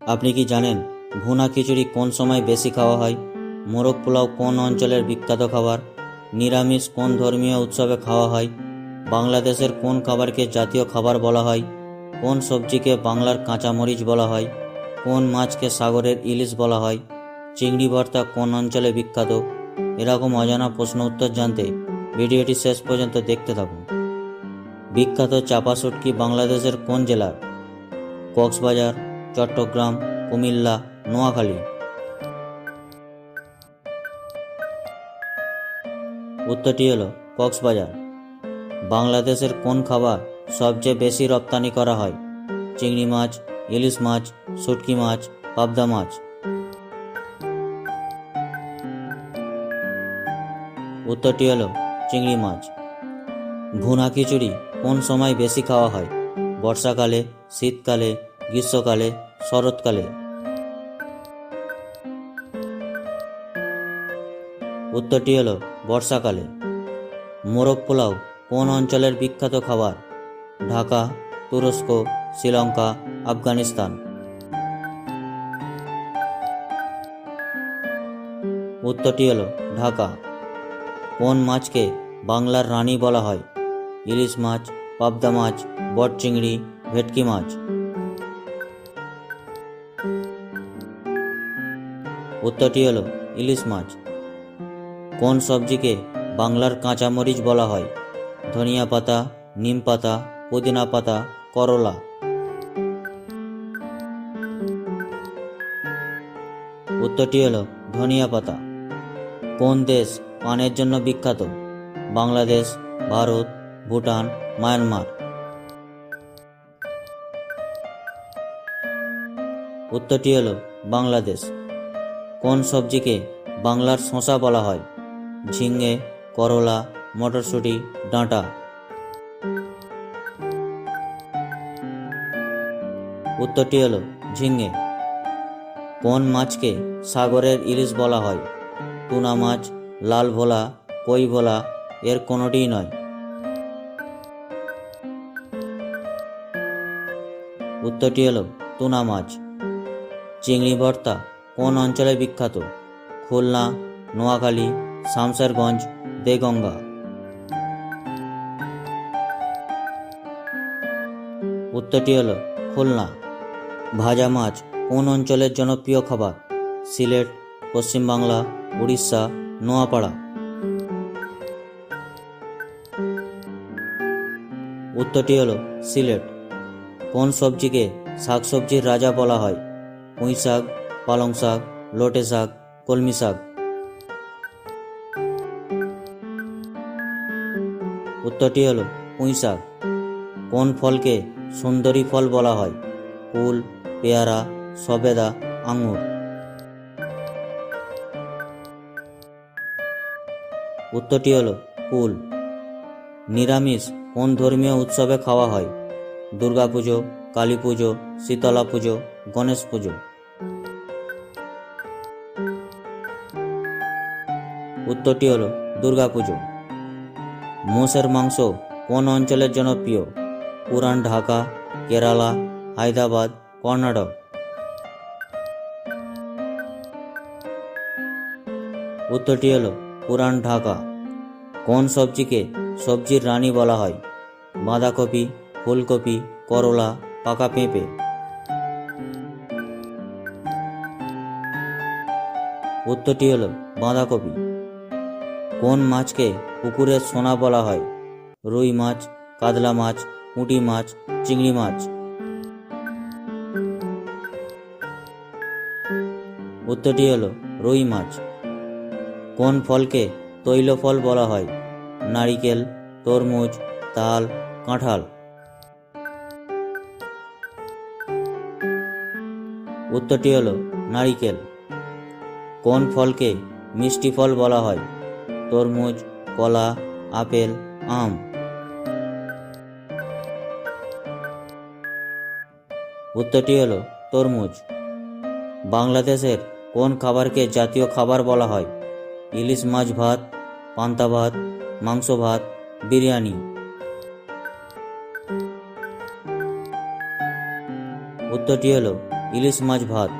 আপনি কি জানেন ভুনা খিচুড়ি কোন সময় বেশি খাওয়া হয়? মোরগ পোলাও কোন অঞ্চলের বিখ্যাত খাবার? নিরামিষ কোন ধর্মীয় উৎসবে খাওয়া হয়? বাংলাদেশের কোন খাবারকে জাতীয় খাবার বলা হয়? কোন সবজিকে বাংলার কাঁচামরিচ বলা হয়? কোন মাছকে সাগরের ইলিশ বলা হয়? চিংড়ি ভর্তা কোন অঞ্চলে বিখ্যাত? এরকম অজানা প্রশ্ন উত্তর জানতে ভিডিওটি শেষ পর্যন্ত দেখতে থাকুন। বিখ্যাত চাপা শুটকি বাংলাদেশের কোন জেলার? কক্সবাজার চট্টগ্রাম, কুমিল্লা, নোয়াখালী। উত্তরটি হলো কক্সবাজার। বাংলাদেশের কোন খাবার সবচেয়ে বেশি রপ্তানি করা হয়? চিংড়ি মাছ, ইলিশ মাছ, শুটকি মাছ, পাবদা মাছ। উত্তরটি হলো চিংড়ি মাছ। ভুনা খিচুড়ি কোন সময় বেশি খাওয়া হয়? বর্ষাকালে, শীতকালে, গ্রীষ্মকালে শরৎকালে। উত্তরটি হলো বর্ষাকালে। মোরগ পোলাও কোন অঞ্চলের বিখ্যাত খাবার? ঢাকা, তুরস্ক, শ্রীলঙ্কা, আফগানিস্তান। উত্তরটি হলো ঢাকা। কোন মাছকে বাংলার রানী বলা হয়? ইলিশ মাছ, পাবদা মাছ বট চিংড়ি ভেটকি মাছ। উত্তরটি হলো ইলিশ মাছ। কোন সবজিকে বাংলার কাঁচামরিচ বলা হয়? ধনিয়া পাতা, নিম পাতা, পুদিনা পাতা, করলা। উত্তরটি হলো ধনিয়া পাতা। কোন দেশ পানের জন্য বিখ্যাত? বাংলাদেশ, ভারত, ভুটান, মায়ানমার। উত্তরটি হলো বাংলাদেশ। কোন সবজিকে বাংলার শশা বলা হয়? ঝিঙে, করলা, মটরশুঁটি, ডাঁটা। উত্তরটি হলো ঝিঙে। কোন মাছকে সাগরের ইলিশ বলা হয়? টুনা মাছ, লাল ভোলা, কই ভোলা, এর কোনোটিই নয়। উত্তরটি হলো টুনা মাছ। চিংড়ি ভর্তা কোন অঞ্চলে বিখ্যাত? খুলনা, নোয়াখালী শামশেরগঞ্জ দেগঙ্গা। উত্তরটি হলো খুলনা। ভাজা মাছ কোন অঞ্চলের জনপ্রিয় খাবার? সিলেট, পশ্চিমবাংলা, উড়িষ্যা, নোয়াপাড়া। উত্তরটি হলো সিলেট। কোন সবজিকে শাকসবজির রাজা বলা হয়? পুঁই শাক পালং শাক, লোটে শাক, কলমি শাক। উত্তরটি হলো পুঁই শাক। কোন ফলকে সুন্দরী ফল বলা হয়? কুল পেয়ারা, সবেদা, আঙুর। উত্তরটি হলো কুল নিরামিষ কোন ধর্মীয় উৎসবে খাওয়া হয়? দুর্গাপুজো কালী পুজো শীতলা পুজো, গণেশ পুজো। উত্তরটি হলো দুর্গাপুজো মোষের মাংস কোন অঞ্চলের জনপ্রিয়? পুরান ঢাকা, কেরালা, হায়দ্রাবাদ, কর্ণাটক। উত্তরটি হলো পুরান ঢাকা। কোন সবজিকে সবজির রানী বলা হয়? বাঁধাকপি, ফুলকপি, করলা, পাকা পেঁপে। উত্তরটি হলো বাঁধাকপি। কোন মাছকে পুকুরের সোনা বলা হয়? রুই মাছ, কাতলা মাছ, পুঁটি মাছ, চিংড়ি মাছ। উত্তরটি হলো রুই মাছ। কোন ফলকে তৈল ফল বলা হয়? নারিকেল, তরমুজ, তাল, কাঁঠাল। উত্তরটি হলো নারিকেল। কোন ফলকে মিষ্টি ফল বলা হয়? তরমুজ, কলা, আপেল, আম। উত্তরটি হলো তরমুজ। বাংলাদেশের কোন খাবারকে জাতীয় খাবার বলা হয়? ইলিশ মাছ ভাত, পান্তা ভাত, মাংস ভাত, বিরিয়ানি। উত্তরটি হলো ইলিশ মাছ ভাত।